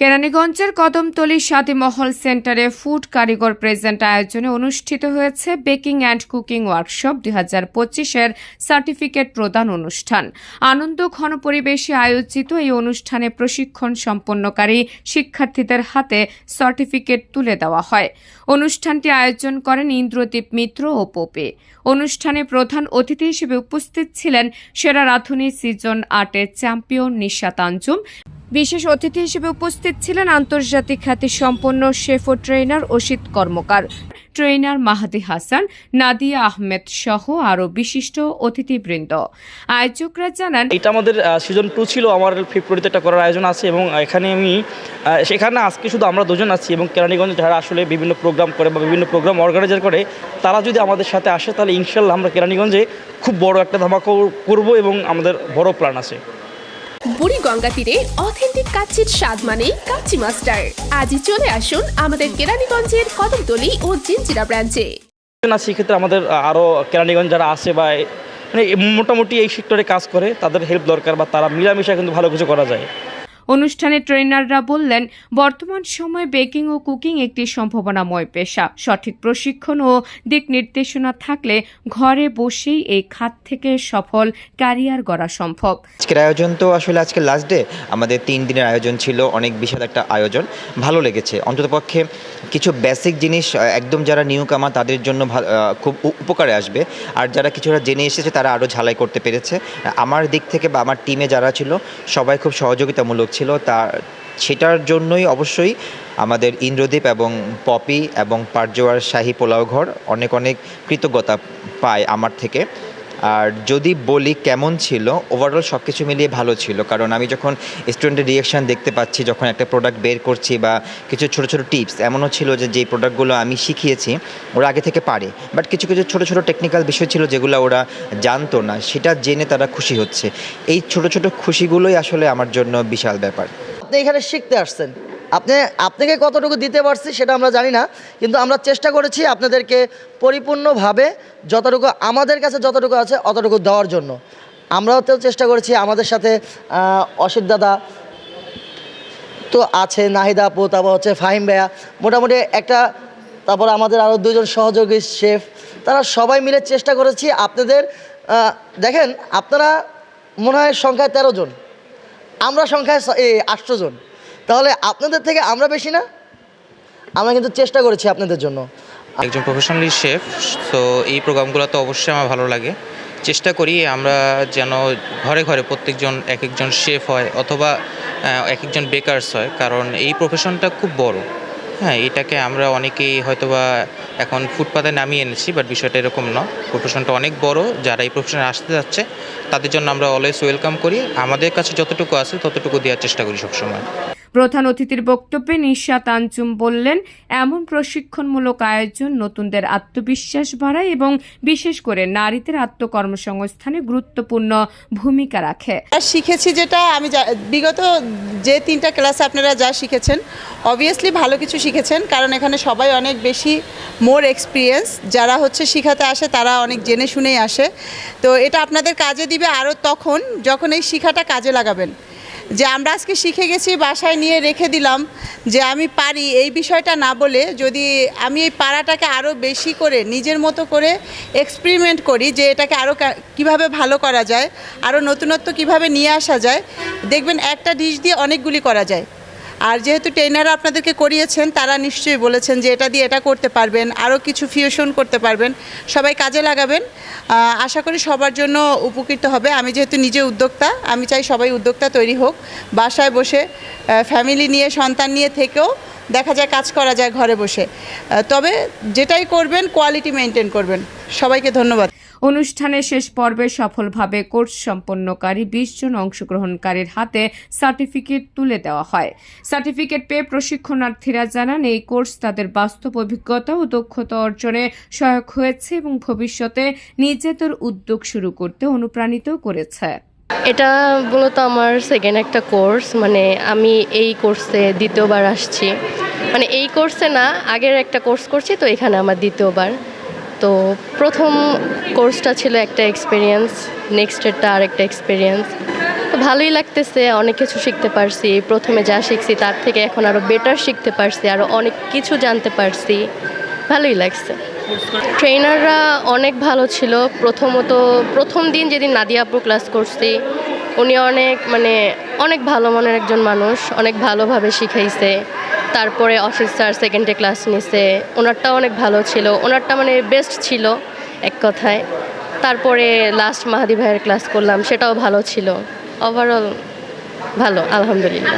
কেরানীগঞ্জের কদমতলী মহল সেন্টারে ফুড কারিগর প্রেজেন্ট আয়োজনে অনুষ্ঠিত হয়েছে বেকিং অ্যান্ড কুকিং ওয়ার্কশপ দুই হাজার পঁচিশের সার্টিফিকেট প্রদান অনুষ্ঠান। আনন্দ ঘন পরিবেশে আয়োজিত এই অনুষ্ঠানে প্রশিক্ষণ সম্পন্নকারী শিক্ষার্থীদের হাতে সার্টিফিকেট তুলে দেওয়া হয়। অনুষ্ঠানটি আয়োজন করেন ইন্দ্রদীপ মিত্র ও পোপে। অনুষ্ঠানে প্রধান অতিথি হিসেবে উপস্থিত ছিলেন সেরা রাধুনী সিজন আর্টের চ্যাম্পিয়ন নিশা তাঞ্জুম। বিশেষ অতিথি হিসেবে উপস্থিত ছিলেন আন্তর্জাতিক খ্যাতি সম্পন্ন শেফ ও ট্রেনার অসিত কর্মকার। ট্রেনার মাহাদি হাসান, নাদিয়া আহমেদ সহ আরও বিশিষ্ট অতিথিবৃন্দ। আয়োজকরা জানান, এটা আমাদের সিজন টু ছিল, আমার ফেব্রুয়ারিতে একটা করার আয়োজন আছে এবং এখানে আমি সেখানে আজকে শুধু আমরা দুজন আছি এবং কেরানীগঞ্জে যারা আসলে বিভিন্ন প্রোগ্রাম করে বা বিভিন্ন প্রোগ্রাম অর্গানাইজার করে, তারা যদি আমাদের সাথে আসে, তাহলে ইনশাল্লাহ আমরা কেরানীগঞ্জে খুব বড় একটা ধামাকা করব এবং আমাদের বড় প্ল্যান আছে। বুড়িগঙ্গা তীরে অথেন্টিক কাচ্চির স্বাদ মানেই কাচ্চি মাস্টার। আজই চলে আসুন আমাদের কেরানীগঞ্জের কদমতলি ও জিঞ্জিরা ব্রাঞ্চে। না, সেক্ষেত্রে আমাদের আরও কেরানীগঞ্জ যারা আছে বা মানে মোটামুটি এই সেক্টরে কাজ করে, তাদের হেল্প দরকার বা তারা মিলামিশা কিন্তু ভালো কিছু করা যায়। অনুষ্ঠানে ট্রেনাররা বললেন, বর্তমান সময়ে বেকিং ও কুকিং একটি সম্ভাবনাময় পেশা। সঠিক প্রশিক্ষণ ও দিক নির্দেশনা থাকলে ঘরে বসেই এই খাত থেকে সফল ক্যারিয়ার গড়া সম্ভব। আজকের আয়োজন তো আসলে আজকে লাস্ট ডে আমাদের তিন দিনের আয়োজন ছিল, অনেক বিশাল একটা আয়োজন। ভালো লেগেছে। অন্ততপক্ষে কিছু বেসিক জিনিস একদম যারা নিউ কামা তাদের জন্য খুব উপকারে আসবে। আর যারা কিছুটা জেনে এসেছে, তারা আরও ঝালাই করতে পেরেছে। আমার দিক থেকে বা আমার টিমে যারা ছিল, সবাই খুব সহযোগিতামূলক ছিল তা, সেটার জন্যই অবশ্যই আমাদের ইন্দ্রদীপ এবং পপি এবং পারজোয়ার শাহী পোলাও ঘর অনেক অনেক কৃতজ্ঞতা পায় আমার থেকে। আর যদি বলি কেমন ছিল ওভারঅল সব কিছু মিলিয়ে ভালো ছিল। কারণ আমি যখন স্টুডেন্টের রিয়াকশান দেখতে পাচ্ছি, যখন একটা প্রোডাক্ট বের করছি বা কিছু ছোট ছোট টিপস এমনও ছিল যে যেই প্রোডাক্টগুলো আমি শিখিয়েছি, ওরা আগে থেকে পারে। বাট কিছু কিছু ছোট ছোট টেকনিক্যাল বিষয় ছিল যেগুলো ওরা জানতো না, সেটা জেনে তারা খুশি হচ্ছে। এই ছোট ছোট খুশিগুলোই আসলে আমার জন্য বিশাল ব্যাপার। আপনি এখানে শিখতে আসছেন। আপনি, আপনাকে কতটুকু দিতে পারছি সেটা আমরা জানি না, কিন্তু আমরা চেষ্টা করেছি আপনাদেরকে পরিপূর্ণভাবে যতটুকু আমাদের কাছে যতটুকু আছে অতটুকু দেওয়ার জন্য। আমরাও তো চেষ্টা করেছি আমাদের সাথে অসিত দাদা তো আছে, নাহিদা আপু, তারপর হচ্ছে ফাহিম ভাইয়া, মোটামুটি একটা, তারপর আমাদের আরও দুজন সহযোগী শেফ, তারা সবাই মিলে চেষ্টা করেছি আপনাদের দেখেন আপনারা মনে হয় সংখ্যায় তেরো জন, আমরা সংখ্যায় এই আটশো জন। তাহলে আপনাদের থেকে আমরা বেশি না? আমরা কিন্তু চেষ্টা করেছি আপনাদের জন্য। একজন প্রফেশনালি শেফ তো এই প্রোগ্রামগুলো তো অবশ্যই আমার ভালো লাগে। চেষ্টা করি আমরা যেন ঘরে ঘরে প্রত্যেকজন এক একজন শেফ হয় অথবা এক একজন বেকারস হয়, কারণ এই প্রফেশনটা খুব বড়। হ্যাঁ এটাকে আমরা অনেকেই হয়তোবা এখন ফুটপাতে নামিয়ে এনেছি বাট বিষয়টা এরকম না। প্রফেশনটা অনেক বড়, যারা এই প্রফেশনে আসতে যাচ্ছে, তাদের জন্য আমরা অলওয়েজ ওয়েলকাম করি। আমাদের কাছে যতটুকু আছে ততটুকু দেওয়ার চেষ্টা করি সবসময়। প্রধান অতিথির বক্তব্যে নিশা তাঞ্চুম বললেন, এমন প্রশিক্ষণমূলক আয়োজন নতুনদের আত্মবিশ্বাস বাড়ায় এবং বিশেষ করে নারীদের আত্মকর্মসংস্থানে গুরুত্বপূর্ণ ভূমিকা রাখে। শিখেছি যেটা আমি বিগত যে তিনটা ক্লাসে আপনারা যা শিখেছেন অবভিয়াসলি ভালো কিছু শিখেছেন, কারণ এখানে সবাই অনেক বেশি মোর এক্সপিরিয়েন্স যারা হচ্ছে শিখাতে আসে, তারা অনেক জেনে শুনেই আসে। তো এটা আপনাদের কাজে দিবে আরও তখন, যখন এই শিখাটা কাজে লাগাবেন। যে আমরা আজকে শিখে গেছি, বাসায় নিয়ে রেখে দিলাম যে আমি পারি এই বিষয়টা না বলে যদি আমি এই পাড়াটাকে আরও বেশি করে, নিজের মতো করে এক্সপেরিমেন্ট করি যে এটাকে আরও কীভাবে ভালো করা যায় আরও নতুনত্ব কীভাবে নিয়ে আসা যায়, দেখবেন একটা ডিশ দিয়ে অনেকগুলি করা যায়। আর যেহেতু ট্রেনাররা আপনাদেরকে করিয়েছেন, তারা নিশ্চয়ই বলেছেন যে এটা দিয়ে এটা করতে পারবেন আরও কিছু ফিউশন করতে পারবেন। সবাই কাজে লাগাবেন। আশা করি সবার জন্য উপকৃত হবে। আমি যেহেতু নিজে উদ্যোক্তা, আমি চাই সবাই উদ্যোক্তা তৈরি হোক। বাসায় বসে ফ্যামিলি নিয়ে, সন্তান নিয়ে থেকেও দেখা যায় কাজ করা যায় ঘরে বসে। তবে যেটাই করবেন কোয়ালিটি মেনটেন করবেন। সবাইকে ধন্যবাদ। অনুষ্ঠানের শেষ পর্বে সফলভাবে কোর্স সম্পন্নকারী বিশ জন অংশগ্রহণকারীর হাতে সার্টিফিকেট তুলে দেওয়া হয়। সার্টিফিকেট পেয়ে প্রশিক্ষণার্থীরা জানান, এই কোর্স তাদের বাস্তব অভিজ্ঞতা ও দক্ষতা অর্জনে সহায়ক হয়েছে এবং ভবিষ্যতে নিজেদের উদ্যোগ শুরু করতে অনুপ্রাণিত করেছে। এটা মূলত আমার সেকেন্ড একটা কোর্স মানে আমি এই কোর্সে দ্বিতীয়বার আসছি। মানে এই কোর্সে না, আগের একটা কোর্স করছি, তো এখানে আমার দ্বিতীয়বার। তো প্রথম কোর্সটা ছিল একটা এক্সপিরিয়েন্স নেক্সট এরটা আর একটা এক্সপিরিয়েন্স তো ভালোই লাগতেছে, অনেক কিছু শিখতে পারছি। প্রথমে যা শিখছি তার থেকে এখন আরও বেটার শিখতে পারছি আরও অনেক কিছু জানতে পারছি। ভালোই লাগছে। ট্রেনাররা অনেক ভালো ছিল। প্রথমত, প্রথম দিন যেদিন নাদিয়া আপুর ক্লাস করছি, উনি অনেক মানে অনেক ভালো মনের একজন মানুষ, অনেক ভালোভাবে শিখাইছে। তারপরে অসিত স্যার সেকেন্ডে ক্লাস নিছে। ওনারটাও অনেক ভালো ছিল। ওনারটা মানে বেস্ট ছিল, এক কথায়। তারপরে লাস্ট মাহাদি ভাইয়ের ক্লাস করলাম, সেটাও ভালো ছিল। ওভারঅল ভালো, আলহামদুলিল্লাহ।